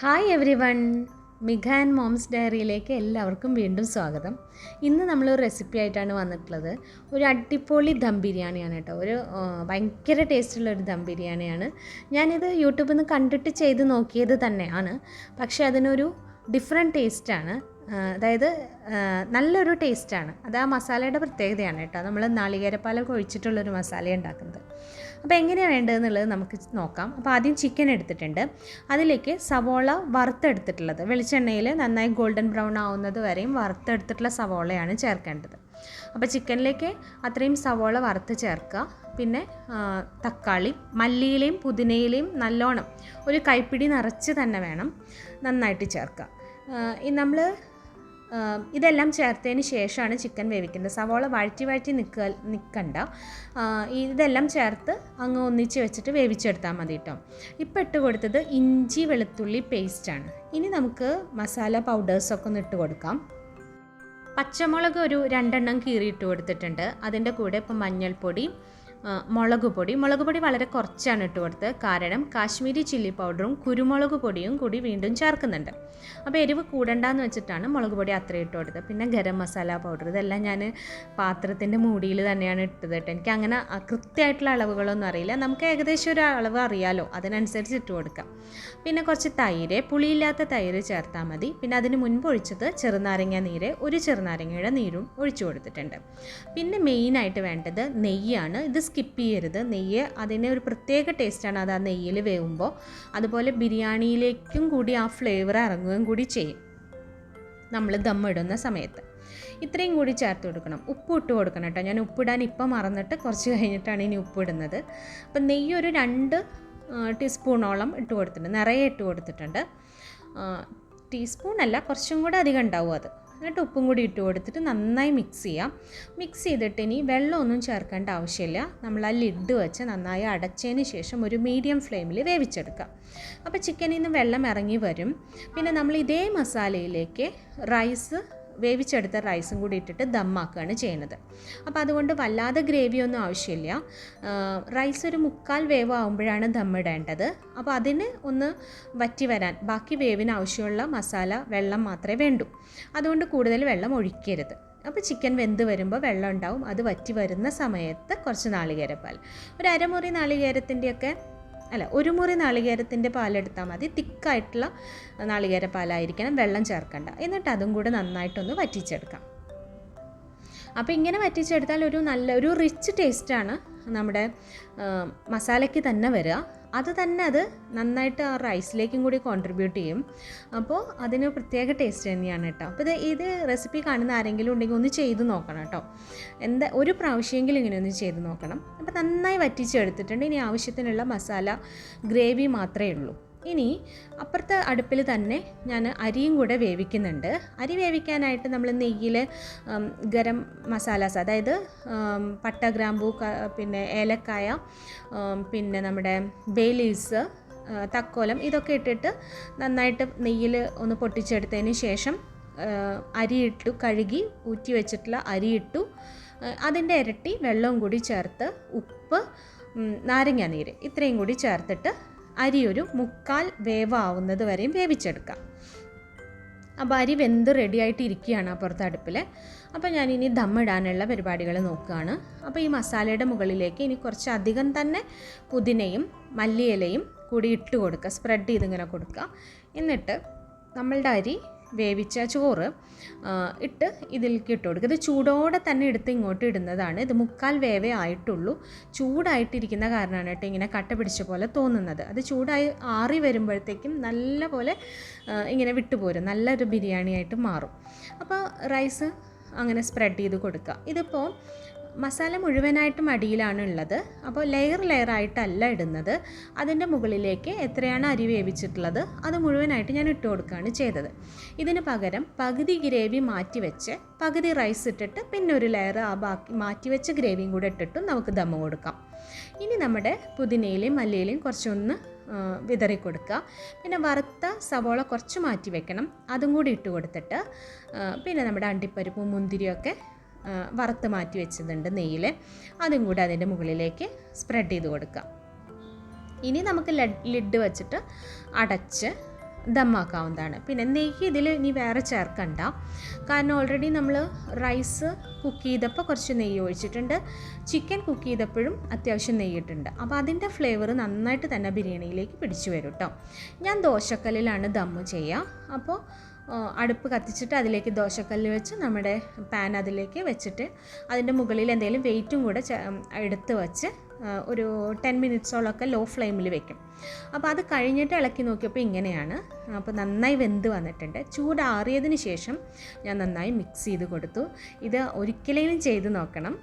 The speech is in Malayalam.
Hi everyone Migha and mom's ഡയറിയിലേക്ക് എല്ലാവർക്കും വീണ്ടും സ്വാഗതം. ഇന്ന് നമ്മളൊരു റെസിപ്പി ആയിട്ടാണ് വന്നിട്ടുള്ളത്. ഒരു അടിപൊളി ദം ബിരിയാണിയാണ് കേട്ടോ. ഒരു ഭയങ്കര ടേസ്റ്റുള്ള ഒരു ദം ബിരിയാണിയാണ്. ഞാനിത് യൂട്യൂബിൽ നിന്ന് കണ്ടിട്ട് ചെയ്ത് നോക്കിയത് തന്നെയാണ്. പക്ഷേ അതിനൊരു ഡിഫറെന്റ് ടേസ്റ്റാണ് അതായത് നല്ലൊരു ടേസ്റ്റാണ്. അത് ആ മസാലയുടെ പ്രത്യേകതയാണ് കേട്ടോ. നമ്മൾ നാളികേരപ്പാലൊക്കെ ഒഴിച്ചിട്ടുള്ളൊരു മസാല ഉണ്ടാക്കുന്നത് അപ്പോൾ എങ്ങനെയാണ് വേണ്ടതെന്നുള്ളത് നമുക്ക് നോക്കാം. അപ്പോൾ ആദ്യം ചിക്കൻ എടുത്തിട്ടുണ്ട്. അതിലേക്ക് സവോള വറുത്തെടുത്തിട്ടുള്ളത്. വെളിച്ചെണ്ണയിൽ നന്നായി ഗോൾഡൻ ബ്രൗൺ ആവുന്നത് വരെയും വറുത്തെടുത്തിട്ടുള്ള സവോളയാണ് ചേർക്കേണ്ടത്. അപ്പോൾ ചിക്കനിലേക്ക് അത്രയും സവോള വറുത്ത് ചേർക്കുക. പിന്നെ തക്കാളി മല്ലിയിലയും പുതിനയിലയും നല്ലോണം ഒരു കൈപ്പിടി നിറച്ച് തന്നെ വേണം നന്നായിട്ട് ചേർക്കുക ഈ നമ്മൾ ഇതെല്ലാം ചേർത്തതിന് ശേഷമാണ് ചിക്കൻ വേവിക്കേണ്ടത്. സവോള വഴറ്റി വഴറ്റി നിൽക്കുക നിൽക്കണ്ട. ഇതെല്ലാം ചേർത്ത് അങ്ങ് ഒന്നിച്ച് വെച്ചിട്ട് വേവിച്ചെടുത്താൽ മതി കേട്ടോ. ഇപ്പം ഇട്ട് കൊടുത്തത് ഇഞ്ചി വെളുത്തുള്ളി പേസ്റ്റാണ് ഇനി നമുക്ക് മസാല പൗഡേഴ്സൊക്കെ ഒന്ന് ഇട്ട് കൊടുക്കാം. പച്ചമുളക് ഒരു രണ്ടെണ്ണം കീറിയിട്ട് കൊടുത്തിട്ടുണ്ട്. അതിന്റെ കൂടെ ഇപ്പം മഞ്ഞൾപ്പൊടി മുളക് പൊടി. മുളക് പൊടി വളരെ കുറച്ചാണ് ഇട്ട് കൊടുത്തത്. കാരണം കാശ്മീരി ചില്ലി പൗഡറും കുരുമുളക് പൊടിയും കൂടി വീണ്ടും ചേർക്കുന്നുണ്ട്. അപ്പോൾ എരിവ് കൂടണ്ടെന്ന് വെച്ചിട്ടാണ് മുളക് പൊടി അത്രയും ഇട്ട് കൊടുത്തത്. പിന്നെ ഗരം മസാല പൗഡർ ഇതെല്ലാം ഞാൻ പാത്രത്തിന്റെ മൂടിയിൽ തന്നെയാണ് ഇട്ടത് കേട്ടോ. എനിക്ക് അങ്ങനെ കൃത്യമായിട്ടുള്ള അളവുകളൊന്നും അറിയില്ല. നമുക്ക് ഏകദേശം ഒരു അളവ് അറിയാലോ. അതിനനുസരിച്ച് ഇട്ട് കൊടുക്കാം. പിന്നെ കുറച്ച് തൈര് പുളിയില്ലാത്ത തൈര് ചേർത്താൽ മതി. പിന്നെ അതിന് മുൻപ് ഒഴിച്ചത് ചെറുനാരങ്ങ നീര് ഒരു ചെറുനാരങ്ങയുടെ നീരും ഒഴിച്ചു കൊടുത്തിട്ടുണ്ട്. പിന്നെ മെയിനായിട്ട് വേണ്ടത് നെയ്യാണ്. ഇത് സ്കിപ്പ് ചെയ്യരുത്. നെയ്യ് അതിന് ഒരു പ്രത്യേക ടേസ്റ്റാണ് അത് ആ നെയ്യിൽ വേവുമ്പോൾ. അതുപോലെ ബിരിയാണിയിലേക്കും കൂടി ആ ഫ്ലേവർ ഇറങ്ങുകയും കൂടി ചെയ്യും. നമ്മൾ ദം ഇടുന്ന സമയത്ത്. ഇത്രയും കൂടി ചേർത്ത് കൊടുക്കണം. ഉപ്പ് ഇട്ട് കൊടുക്കണം കേട്ടോ. ഞാൻ ഉപ്പിടാൻ ഇപ്പം മറന്നിട്ട് കുറച്ച് കഴിഞ്ഞിട്ടാണ് ഇനി ഉപ്പിടുന്നത് അപ്പം നെയ്യ് ഒരു രണ്ട് ടീസ്പൂണോളം ഇട്ട് കൊടുത്തിട്ടുണ്ട്. നിറയെ ഇട്ട് കൊടുത്തിട്ടുണ്ട്. ടീസ്പൂൺ അല്ല കുറച്ചും കൂടെ അധികം ഉണ്ടാവും അത്. എന്നിട്ട് ഉപ്പും കൂടി ഇട്ട് കൊടുത്തിട്ട് നന്നായി മിക്സ് ചെയ്യാം. മിക്സ് ചെയ്തിട്ട് ഇനി വെള്ളമൊന്നും ചേർക്കേണ്ട ആവശ്യമില്ല. നമ്മൾ ആ ലിഡ് വെച്ച് നന്നായി അടച്ചതിന് ശേഷം ഒരു മീഡിയം ഫ്ലെയിമിൽ വേവിച്ചെടുക്കാം. അപ്പോൾ ചിക്കനിൽ നിന്ന് വെള്ളം ഇറങ്ങി വരും. പിന്നെ നമ്മൾ ഇതേ മസാലയിലേക്ക് റൈസ് വേവിച്ചെടുത്ത റൈസും കൂടി ഇട്ടിട്ട് ദമ്മാക്കുകയാണ് ചെയ്യുന്നത്. അപ്പോൾ അതുകൊണ്ട് വല്ലാതെ ഗ്രേവിയൊന്നും ആവശ്യമില്ല. റൈസ് ഒരു മുക്കാൽ വേവ് ആകുമ്പോഴാണ് ദമ്മിടേണ്ടത് അപ്പോൾ അതിന് ഒന്ന് വറ്റി വരാൻ ബാക്കി വേവിന് ആവശ്യമുള്ള മസാല വെള്ളം മാത്രമേ വേണ്ടൂ. അതുകൊണ്ട് കൂടുതൽ വെള്ളം ഒഴിക്കരുത്. അപ്പോൾ ചിക്കൻ വെന്ത് വരുമ്പോൾ വെള്ളം ഉണ്ടാവും. അത് വറ്റി വരുന്ന സമയത്ത് കുറച്ച് നാളികേരപ്പാൽ. ഒരു അരമുറി നാളികേരത്തിന്റെയൊക്കെ അല്ല ഒരു മുറി നാളികേരത്തിന്റെ പാലെടുത്താൽ മതി. തിക്കായിട്ടുള്ള നാളികേര പാലായിരിക്കണം വെള്ളം ചേർക്കണ്ട. എന്നിട്ട് അതും കൂടെ നന്നായിട്ടൊന്ന് വറ്റിച്ചെടുക്കാം. അപ്പോൾ ഇങ്ങനെ വറ്റിച്ചെടുത്താൽ ഒരു നല്ല ഒരു റിച്ച് ടേസ്റ്റാണ് നമ്മുടെ മസാലയ്ക്ക് തന്നെ വരിക. അത് തന്നെ അത് നന്നായിട്ട് ആ റൈസിലേക്കും കൂടി കോൺട്രിബ്യൂട്ട് ചെയ്യും. അപ്പോൾ അതിന് പ്രത്യേക ടേസ്റ്റ് തന്നെയാണ് കേട്ടോ. അപ്പോൾ ഇത് ഇത് റെസിപ്പി കാണുന്ന ആരെങ്കിലും ഉണ്ടെങ്കിൽ ഒന്ന് ചെയ്ത് നോക്കണം കേട്ടോ. എന്താ ഒരു പ്രാവശ്യമെങ്കിലും ഇങ്ങനെ ഒന്ന് ചെയ്ത് നോക്കണം. അപ്പോൾ നന്നായി വറ്റിച്ചെടുത്തിട്ടുണ്ട്. ഇനി ആവശ്യത്തിനുള്ള മസാല ഗ്രേവി മാത്രമേ ഉള്ളൂ. ഇനി അപ്പുറത്തെ അടുപ്പിൽ തന്നെ ഞാൻ അരിയും കൂടെ വേവിക്കുന്നുണ്ട്. അരി വേവിക്കാനായിട്ട് നമ്മൾ നെയ്യിൽ ഗരം മസാലാസ് അതായത് പട്ട ഗ്രാമ്പൂ പിന്നെ ഏലക്കായ പിന്നെ നമ്മുടെ ബേ ലീവ്സ് തക്കോലം ഇതൊക്കെ ഇട്ടിട്ട് നന്നായിട്ട് നെയ്യിൽ ഒന്ന് പൊട്ടിച്ചെടുത്തതിന് ശേഷം അരിയിട്ടു കഴുകി ഊറ്റി വെച്ചിട്ടുള്ള അരിയിട്ടു അതിന്റെ ഇരട്ടി വെള്ളവും കൂടി ചേർത്ത് ഉപ്പ് നാരങ്ങാനീര് നാരങ്ങ നീര് ഇത്രയും കൂടി ചേർത്തിട്ട് അരി ഒരു മുക്കാൽ വേവാവുന്നത് വരെയും വേവിച്ചെടുക്കാം. അപ്പോൾ അരി വെന്ത് റെഡി ആയിട്ട് ഇരിക്കുകയാണ് അപ്പുറത്തെ അടുപ്പിൽ അപ്പോൾ ഞാൻ ഇനി ദമ്മിടാനുള്ള പരിപാടികൾ നോക്കുകയാണ്. അപ്പോൾ ഈ മസാലയുടെ മുകളിലേക്ക് ഇനി കുറച്ച് അധികം തന്നെ പുതിനയും മല്ലിയിലയും കൂടി ഇട്ട് കൊടുക്കുക. സ്പ്രെഡ് ചെയ്തിങ്ങനെ കൊടുക്കുക. എന്നിട്ട് നമ്മളുടെ അരി വേവിച്ച ചോറ് ഇട്ട് ഇതിലേക്ക് ഇട്ട് കൊടുക്കുക. ഇത് ചൂടോടെ തന്നെ എടുത്ത് ഇങ്ങോട്ട് ഇടുന്നതാണ്. ഇത് മുക്കാൽ വേവേ ആയിട്ടുള്ളൂ. ചൂടായിട്ടിരിക്കുന്ന കാരണമാണ് കേട്ടോ ഇങ്ങനെ കട്ട പിടിച്ച പോലെ തോന്നുന്നത്. അത് ചൂടായി ആറി വരുമ്പോഴത്തേക്കും നല്ല പോലെ ഇങ്ങനെ വിട്ടുപോരും നല്ലൊരു ബിരിയാണി ആയിട്ട് മാറും. അപ്പോൾ റൈസ് അങ്ങനെ സ്പ്രെഡ് ചെയ്ത് കൊടുക്കുക. ഇതിപ്പോൾ മസാല മുഴുവനായിട്ടും അടിയിലാണ് ഉള്ളത്. അപ്പോൾ ലെയർ ലെയർ ആയിട്ടല്ല ഇടുന്നത്. അതിന്റെ മുകളിലേക്ക് എത്രയാണ് അരി വേവിച്ചിട്ടുള്ളത് അത് മുഴുവനായിട്ട് ഞാൻ ഇട്ട് കൊടുക്കുകയാണ് ചെയ്തത്. ഇതിന് പകരം പകുതി ഗ്രേവി മാറ്റി വെച്ച് പകുതി റൈസ് ഇട്ടിട്ട് പിന്നെ ഒരു ലെയർ ആ ബാക്കി മാറ്റി വെച്ച ഗ്രേവിയും കൂടെ ഇട്ടിട്ടും നമുക്ക് ദമ്മ കൊടുക്കാം. ഇനി നമ്മുടെ പുതിനയിലയും മല്ലിയിലയും കുറച്ചൊന്ന് വിതറി കൊടുക്കുക. പിന്നെ വറുത്ത സവോള കുറച്ച് മാറ്റി വെക്കണം. അതും കൂടി ഇട്ട് കൊടുത്തിട്ട് പിന്നെ നമ്മുടെ അണ്ടിപ്പരിപ്പും മുന്തിരിയൊക്കെ വറുത്ത് മാറ്റി വെച്ചിട്ടുണ്ട് നെയ്യിൽ അതും കൂടി അതിന്റെ മുകളിലേക്ക് സ്പ്രെഡ് ചെയ്ത് കൊടുക്കാം. ഇനി നമുക്ക് ലിഡ് വെച്ചിട്ട് അടച്ച് ദമ്മാക്കാവുന്നതാണ് പിന്നെ നെയ്യ് ഇതിൽ ഇനി വേറെ ചേർക്കണ്ട. കാരണം ഓൾറെഡി നമ്മൾ റൈസ് കുക്ക് ചെയ്തപ്പോൾ കുറച്ച് നെയ്യ് ഒഴിച്ചിട്ടുണ്ട്. ചിക്കൻ കുക്ക് ചെയ്തപ്പോഴും അത്യാവശ്യം നെയ്യിട്ടുണ്ട് അപ്പോൾ അതിന്റെ ഫ്ലേവർ നന്നായിട്ട് തന്നെ ബിരിയാണിയിലേക്ക് പിടിച്ചു വരും കേട്ടോ ഞാൻ ദോശക്കല്ലിലാണ് ദമ്മ് ചെയ്യുക അപ്പോൾ അടുപ്പ് കത്തിച്ചിട്ട് അതിലേക്ക് ദോശക്കല്ല് വെച്ച് നമ്മുടെ പാൻ അതിലേക്ക് വെച്ചിട്ട് അതിന്റെ മുകളിൽ എന്തെങ്കിലും വെയിറ്റും കൂടെ എടുത്ത് വെച്ച് ഒരു ടെൻ മിനിറ്റ്സോളമൊക്കെ ലോ ഫ്ലെയിമിൽ വെക്കും. അപ്പോൾ അത് കഴിഞ്ഞിട്ട് ഇളക്കി നോക്കിയപ്പോൾ ഇങ്ങനെയാണ്. അപ്പോൾ നന്നായി വെന്ത് വന്നിട്ടുണ്ട്. ചൂടാറിയതിന് ശേഷം ഞാൻ നന്നായി മിക്സ് ചെയ്ത് കൊടുത്തു. ഇത് ഒരിക്കലെങ്കിലും ചെയ്ത് നോക്കണം.